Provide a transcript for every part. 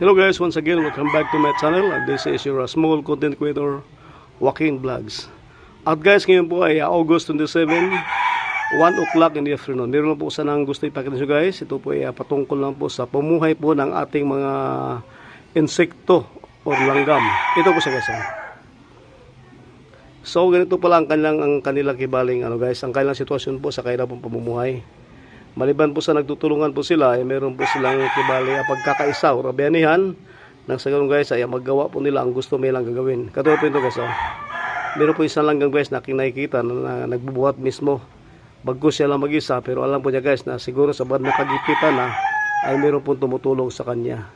Hello guys, once again, welcome back to my channel. And this is your small content creator, Joaquin Vlogs. At guys, ngayon po ay August 27, 1 o'clock in the afternoon. Meron po sanang gusto ipakita nyo guys. Ito po ay uh, patungkol lang po sa pumuhay po ng ating mga insekto or langgam. Ito po siya guys. ah. So ganito pala ang kanilang, ang kanilang kibaling ano guys, ang kanilang sitwasyon po sa kanilang pamumuhay. Maliban po sa nagtutulungan po sila, ay meron po silang kibali pagkakaisa o bayanihan nang sa ganun guys ay magawa po nila ang gusto nilang gagawin. Katulad po ito guys, oh. meron po isang langgam guys na aking nakikita na, na nagbubuhat mismo. Bago siya lang mag-isa pero alam po niya guys na siguro sa bad na kagipitan na ay meron po tumutulong sa kanya.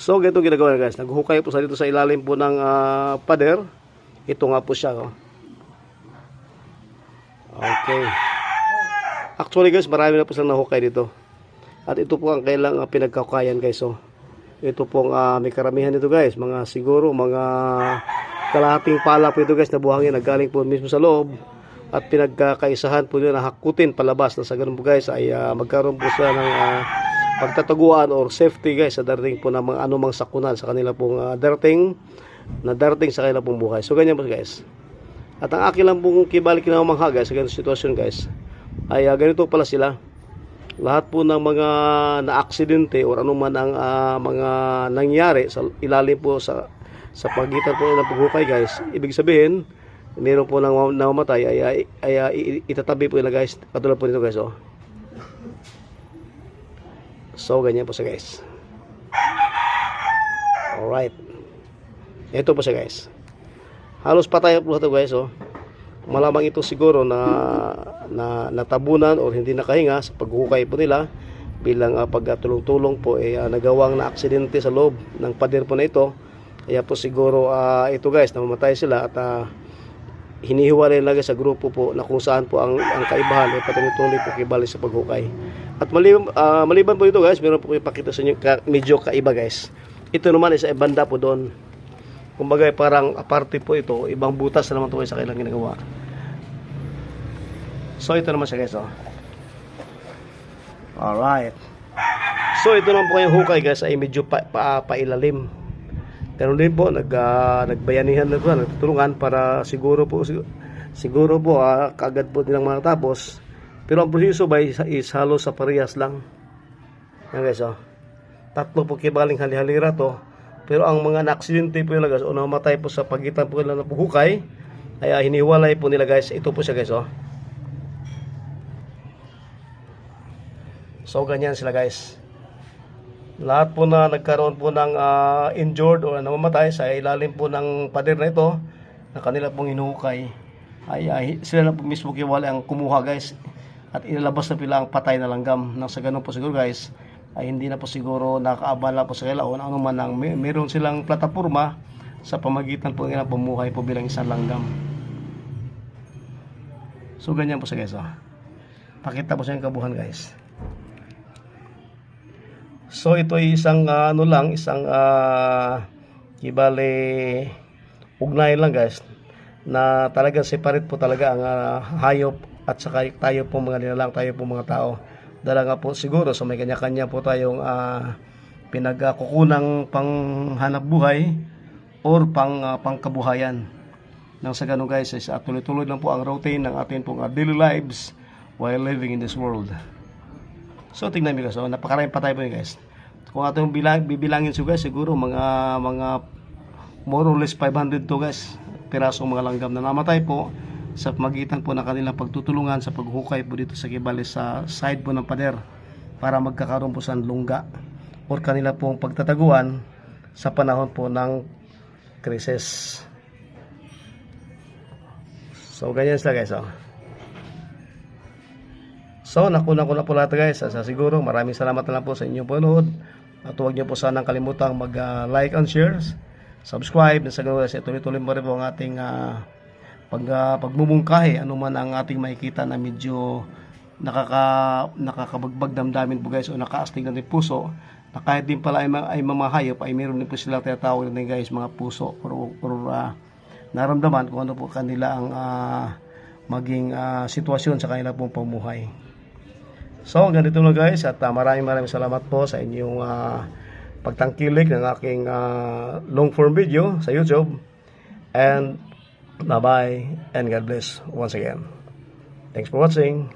So ganito ginagawa niya guys, naghuhukay po sa dito sa ilalim po ng ah, pader. Ito nga po siya. Oh. Okay. Actually guys, marami na po silang nahukay dito. At ito po ang kailang uh, pinagkaukayan guys. So, ito pong uh, may karamihan dito guys. Mga siguro mga kalahating pala po ito guys na buhangin na galing po mismo sa loob. At pinagkakaisahan po nila na hakutin palabas na sa ganun po guys ay uh, magkaroon po sila ng uh, pagtataguan or safety guys sa darating po ng mga anumang sakunan sa kanila pong uh, darating na darating sa kanila pong buhay. So ganyan po guys. At ang akin lang pong kibalik na umangha guys sa ganitong sitwasyon guys ay uh, ganito pala sila. Lahat po ng mga na-aksidente or anuman ang ah, mga nangyari sa ilalim po sa sa pagitan po ng paghukay guys ibig sabihin meron po nang namamatay ay, ay, ay, ah, i- itatabi po nila guys. Katulad po nito guys oh. so ganyan po siya guys. Alright. Ito po siya guys. Halos patay po ito guys oh. Malamang ito siguro na, na natabunan o hindi nakahinga sa paghukay po nila bilang uh, pagtulong-tulong po eh, ah, nagawang na aksidente sa loob ng pader po na ito. Kaya po siguro ah, ito guys namamatay sila at uh, hinihiwalay lagi sa grupo po na kung saan po ang, ang kaibahan ay patuloy po kibali sa paghukay. At maliban, ah, maliban po ito guys meron po ipakita sa inyo ka, medyo kaiba guys. Ito naman ay sa banda po doon. Kumbaga parang aparte po ito, ibang butas na naman ito sa kailang ginagawa. So ito naman siya guys, oh. Alright. So ito naman po yung hukay guys ay medyo pa, pa, pailalim. Pero din po nag ah, nagbayanihan na po, nagtutulungan para siguro po siguro, siguro po ah, kaagad po nilang matapos. Pero ang proseso ba is, is halos sa parehas lang. Yan guys, oh. Tatlo po kibaling hali-halira to. Pero ang mga na-aksidente po nila guys, o namatay po sa pagitan po nila ng hukay, ay ah, hiniwalay po nila guys. Ito po siya guys, oh. So, ganyan sila guys. Lahat po na nagkaroon po ng ah, injured o namamatay sa ilalim po ng pader na ito, na kanila pong hinuhukay, ay, ay sila na po mismo kiwala ang kumuha guys. At inilabas na pila ang patay na langgam. Nang sa ganun po siguro guys, ay hindi na po siguro nakaabala po sa kanila o ano man ang may, meron silang plataforma sa pamagitan po nila pumuhay po bilang isang langgam. So ganyan po sa guys. Oh. Pakita po sa yung kabuhan guys. So ito ay isang ah, ano lang, isang uh, ibale ugnay lang guys na talagang separate po talaga ang ah, hayop at saka tayo po mga nilalang, tayo po mga tao. Dala nga po siguro so may kanya-kanya po tayong uh, pinagkukunang panghanap buhay or pang ah, pangkabuhayan. Nang sa ganun guys, is, uh, tuloy-tuloy lang po ang routine ng ating pong ah, daily lives while living in this world. So tingnan niyo guys, so, napakaraming patay po yun guys. Kung atong bilang, bibilangin so guys, siguro mga mga more or less 500 to guys, pirasong mga langgam na namatay po sa magitan po ng kanilang pagtutulungan sa paghukay po dito sa Kibale sa side po ng pader para magkakaroon po sa lungga or kanila pong pagtataguan sa panahon po ng krisis. So ganyan sila guys oh. So, nakuna ko na po lahat guys. Sa siguro, maraming salamat na lang po sa inyong panood. At huwag niyo po sanang kalimutang mag-like and share, subscribe. Sa ganun guys, tuloy-tuloy mo rin po ang ating ah, pag, pagmumungkahi. Ano man ang ating makikita na medyo nakaka, nakakabagbag damdamin po guys o nakaastig ng puso na kahit din pala ay, ay mamahayop ay meron din po sila tinatawag na guys mga puso or, or ah, naramdaman kung ano po kanila ang ah, maging ah, sitwasyon sa kanila pong pamuhay. So, ganito na guys at ah, maraming maraming salamat po sa inyong ah, pagtangkilik ng aking ah, long form video sa YouTube. And bye-bye and God bless once again. Thanks for watching.